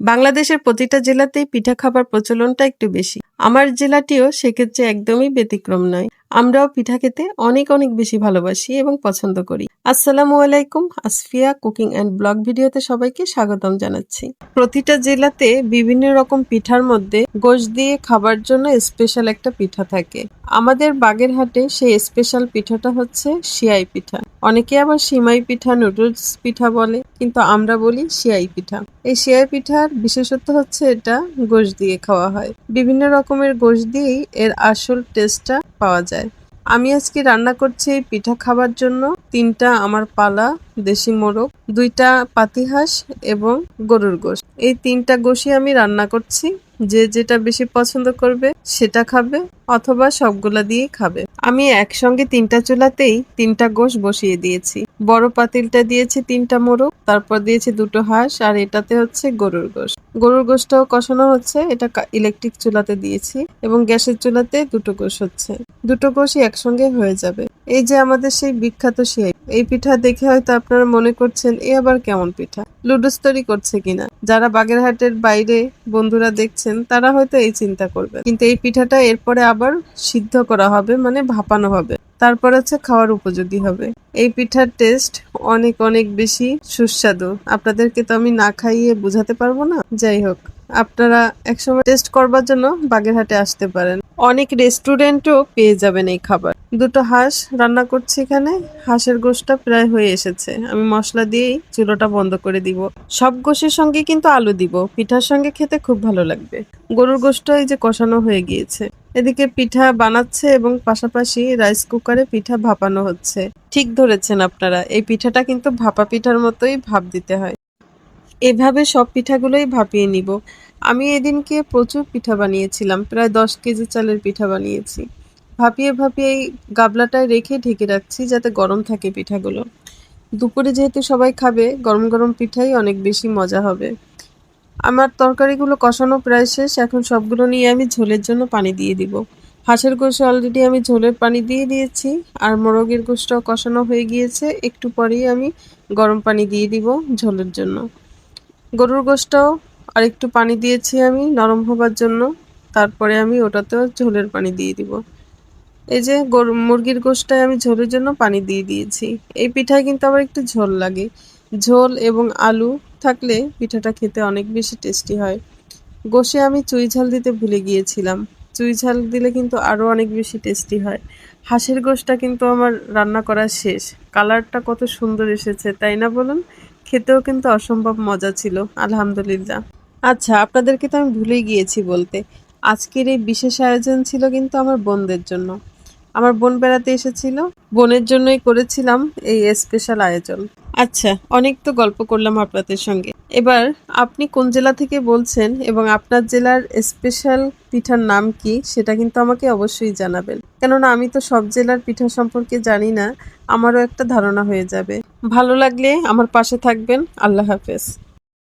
বাংলাদেশের প্রতিটা জেলাতেই পিঠা খাবার প্রচলনটা একটু বেশি। আমার জেলাটিও সেক্ষেত্রে একদমই ব্যতিক্রম নয়। আমরাও পিঠা খেতে অনেক অনেক বেশি ভালোবাসি এবং পছন্দ করি। আসসালামু আলাইকুম, আসফিয়া কুকিং অ্যান্ড ব্লগ ভিডিওতে সবাইকে স্বাগতম জানাচ্ছি। প্রতিটা জেলাতে বিভিন্ন রকম পিঠার মধ্যে গোশ দিয়ে খাবার জন্য স্পেশাল একটা পিঠা থাকে। আমাদের বাগেরহাটে সেই স্পেশাল পিঠাটা হচ্ছে সিয়াই পিঠা। অনেকে আবার সিমাই পিঠা, নুডলস পিঠা বলে, কিন্তু আমরা বলি সিয়াই পিঠা। এই সিয়াই পিঠার বিশেষত্ব হচ্ছে এটা গোশ দিয়ে খাওয়া হয়। বিভিন্ন রকমের গোশ দিয়েই এর আসল টেস্টটা পাওয়া যায়। আমি আজকে রান্না করছি এই পিঠা খাবার জন্য তিনটা আমার পালা, দেশি মোরগ, দুইটা পাতিহাঁস এবং গরুর গোশ। এই তিনটা গোশই আমি রান্না করছি। যে যেটা বেশি পছন্দ করবে সেটা খাবে অথবা সবগুলা দিয়েই খাবে। আমি একসঙ্গে তিনটা চুলাতেই তিনটা গোশ বসিয়ে দিয়েছি। বড় পাতিলটা দিয়েছি তিনটা মোরগ, তারপর দিয়েছি দুটো হাঁস আর এটাতে হচ্ছে গরুর গোশ। গরুর গোশটাও কষানো হচ্ছে, এটা ইলেকট্রিক চুলাতে দিয়েছি এবং গ্যাসের চুলাতে দুটো গোশ হচ্ছে। দুটো গোশই একসঙ্গে হয়ে যাবে। এই যে আমাদের সেই বিখ্যাত সিয়াই এই পিঠা দেখে হয়তো আপনারা মনে করছেন, এ আবার কেমন পিঠা? লুডুস তৈরি করছে কিনা? যারা বাগেরহাটের বাইরে বন্ধুরা দেখছেন, তারা হয়তো এই চিন্তা করবে কিন্তু এই পিঠাটা এরপরে আবার সিদ্ধ করা হবে মানে ভাপানো হবে। তারপর হচ্ছে খাওয়ার উপযোগী হবে। এই পিঠার টেস্ট অনেক অনেক বেশি সুস্বাদু। আপনাদেরকে তো আমি না খাইয়ে বোঝাতে পারব না। যাই হোক, আপনারা একসময় টেস্ট করবার জন্য বাগেরহাটে আসতে পারেন। অনেক রেস্টুরেন্টও পেয়ে যাবেন এই খাবার। দুটো হাঁস রান্না করছি এখানে। হাঁসের গোশটা প্রায় হয়ে এসেছে। আমি মশলা দিয়েই চুলোটা বন্ধ করে দিব। সব গোশের সঙ্গে কিন্তু আলু দিব। পিঠার সঙ্গে খেতে খুব ভালো লাগবে। গরুর গোশটা এই যে কষানো হয়ে গিয়েছে। এদিকে পিঠা বানাচ্ছে এবং পাশাপাশি রাইস কুকারে পিঠা ভাপানো হচ্ছে। ঠিক ধরেছেন আপনারা। এই পিঠাটা কিন্তু ভাপা পিঠার মতোই ভাপ দিতে হয়। এভাবে সব পিঠাগুলোই ভাপিয়ে নিব। আমি এদিনকে প্রচুর পিঠা বানিয়েছিলাম। প্রায় দশ কেজি চালের পিঠা বানিয়েছি। ভাপিয়ে ভাপিয়ে এই গাবলাটায় রেখে ঢেকে রাখছি যাতে গরম থাকে পিঠাগুলো। দুপুরে যেহেতু সবাই খাবে, গরম গরম পিঠাই অনেক বেশি মজা হবে। আমার তরকারিগুলো কষানো প্রায় শেষ, এখন সবগুলো নিয়ে আমি ঝোলের জন্য পানি দিয়ে দিব। হাঁসের গোশে অলরেডি আমি ঝোলের পানি দিয়ে দিয়েছি, আর মোরগের গোশটাও কষানো হয়ে গিয়েছে। একটু পরেই আমি গরম পানি দিয়ে দিব ঝোলের জন্য। গরুর গোশটাও আর একটু পানি দিয়েছি আমি নরম হবার জন্য। তারপরে আমি ওটাতেও ঝোলের পানি দিয়ে দিব। এই যে গরু, মুরগির গোশটায় আমি ঝোলের জন্য পানি দিয়ে দিয়েছি। এই পিঠায় কিন্তু আবার একটু ঝোল লাগে। ঝোল এবং আলু থাকলে পিঠাটা খেতে অনেক বেশি টেস্টি হয়। গোশে আমি চুই ঝাল দিতে ভুলে গিয়েছিলাম। চুই ঝাল দিলে কিন্তু আরও অনেক বেশি টেস্টি হয়। হাঁসের গোশটা কিন্তু আমার রান্না করা শেষ। কালারটা কত সুন্দর এসেছে, তাই না বলুন? খেতেও কিন্তু অসম্ভব মজা ছিল, আলহামদুলিল্লাহ। আচ্ছা আপনাদেরকে তো আমি ভুলেই গিয়েছি বলতে। আজকের এই বিশেষ আয়োজন ছিল কিন্তু আমার বোনদের জন্য। আমার বোন বেড়াতে এসেছিল। বোনের জন্যই করেছিলাম এই স্পেশাল আয়োজন। আচ্ছা অনেক তো গল্প করলাম আপনাদের সঙ্গে। এবার আপনি কোন জেলা থেকে বলছেন এবং আপনার জেলার স্পেশাল পিঠার নাম কি সেটা কিন্তু আমাকে অবশ্যই জানাবেন। কেননা আমি তো সব জেলার পিঠা সম্পর্কে জানি না, আমারও একটা ধারণা হয়ে যাবে। ভালো লাগলে আমার পাশে থাকবেন। আল্লাহ হাফেজ।